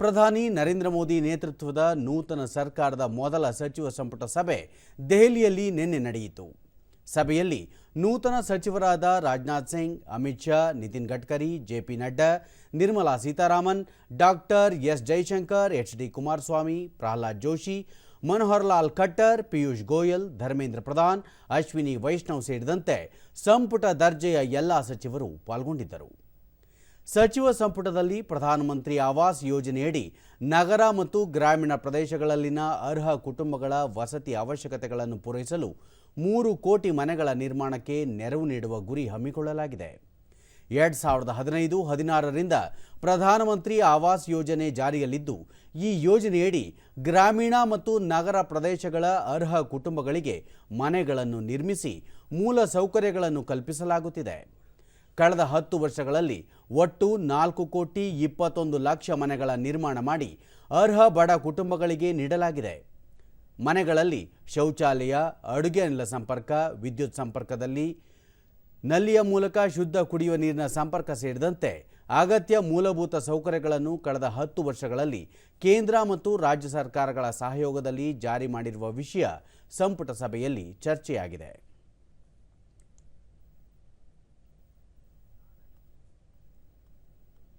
ಪ್ರಧಾನಿ ನರೇಂದ್ರ ಮೋದಿ ನೇತೃತ್ವದ ನೂತನ ಸರ್ಕಾರದ ಮೊದಲ ಸಚಿವ ಸಂಪುಟ ಸಭೆ ದೆಹಲಿಯಲ್ಲಿ ನಿನ್ನೆ ನಡೆಯಿತು. ಸಭೆಯಲ್ಲಿ ನೂತನ ಸಚಿವರಾದ Rajnath Singh, Amit Shah, Nitin Gadkari J P Nadda, Nirmala Sitharaman, doctor S Jaishankar, H D Kumaraswamy, Pralhad Joshi Manohar Lal Khattar, Piyush Goyal, Dharmendra Pradhan, Ashwini Vaishnaw ಸೇರಿದಂತೆ ಸಂಪುಟ ದರ್ಜೆಯ ಎಲ್ಲ ಸಚಿವರು ಪಾಲ್ಗೊಂಡಿದ್ದರು. ಸಚಿವ ಸಂಪುಟದಲ್ಲಿ ಪ್ರಧಾನಮಂತ್ರಿ ಆವಾಸ್ ಯೋಜನೆಯಡಿ ನಗರ ಮತ್ತು ಗ್ರಾಮೀಣ ಪ್ರದೇಶಗಳಲ್ಲಿನ ಅರ್ಹ ಕುಟುಂಬಗಳ ವಸತಿ ಅವಶ್ಯಕತೆಗಳನ್ನು ಪೂರೈಸಲು ಮೂರು ಕೋಟಿ ಮನೆಗಳ ನಿರ್ಮಾಣಕ್ಕೆ ನೆರವು ನೀಡುವ ಗುರಿ ಹಮ್ಮಿಕೊಳ್ಳಲಾಗಿದೆ. ಎರಡು ಸಾವಿರದ ಹದಿನೈದು ಹದಿನಾರರಿಂದ ಪ್ರಧಾನಮಂತ್ರಿ ಆವಾಸ್ ಯೋಜನೆ ಜಾರಿಯಲ್ಲಿದ್ದು, ಈ ಯೋಜನೆಯಡಿ ಗ್ರಾಮೀಣ ಮತ್ತು ನಗರ ಪ್ರದೇಶಗಳ ಅರ್ಹ ಕುಟುಂಬಗಳಿಗೆ ಮನೆಗಳನ್ನು ನಿರ್ಮಿಸಿ ಮೂಲ ಸೌಕರ್ಯಗಳನ್ನು ಕಲ್ಪಿಸಲಾಗುತ್ತಿದೆ. ಕಳೆದ ಹತ್ತು ವರ್ಷಗಳಲ್ಲಿ ಒಟ್ಟು ನಾಲ್ಕು ಕೋಟಿ ಇಪ್ಪತ್ತೊಂದು ಲಕ್ಷ ಮನೆಗಳ ನಿರ್ಮಾಣ ಮಾಡಿ ಅರ್ಹ ಬಡ ಕುಟುಂಬಗಳಿಗೆ ನೀಡಲಾಗಿದೆ. ಮನೆಗಳಲ್ಲಿ ಶೌಚಾಲಯ, ಅಡುಗೆ ಅನಿಲ ಸಂಪರ್ಕ, ವಿದ್ಯುತ್ ಸಂಪರ್ಕದಲ್ಲಿ ನಲ್ಲಿಯ ಮೂಲಕ ಶುದ್ಧ ಕುಡಿಯುವ ನೀರಿನ ಸಂಪರ್ಕ ಸೇರಿದಂತೆ ಅಗತ್ಯ ಮೂಲಭೂತ ಸೌಕರ್ಯಗಳನ್ನು ಕಳೆದ ಹತ್ತು ವರ್ಷಗಳಲ್ಲಿ ಕೇಂದ್ರ ಮತ್ತು ರಾಜ್ಯ ಸರ್ಕಾರಗಳ ಸಹಯೋಗದಲ್ಲಿ ಜಾರಿ ಮಾಡಿರುವ ವಿಷಯ ಸಂಪುಟ ಸಭೆಯಲ್ಲಿ ಚರ್ಚೆಯಾಗಿದೆ.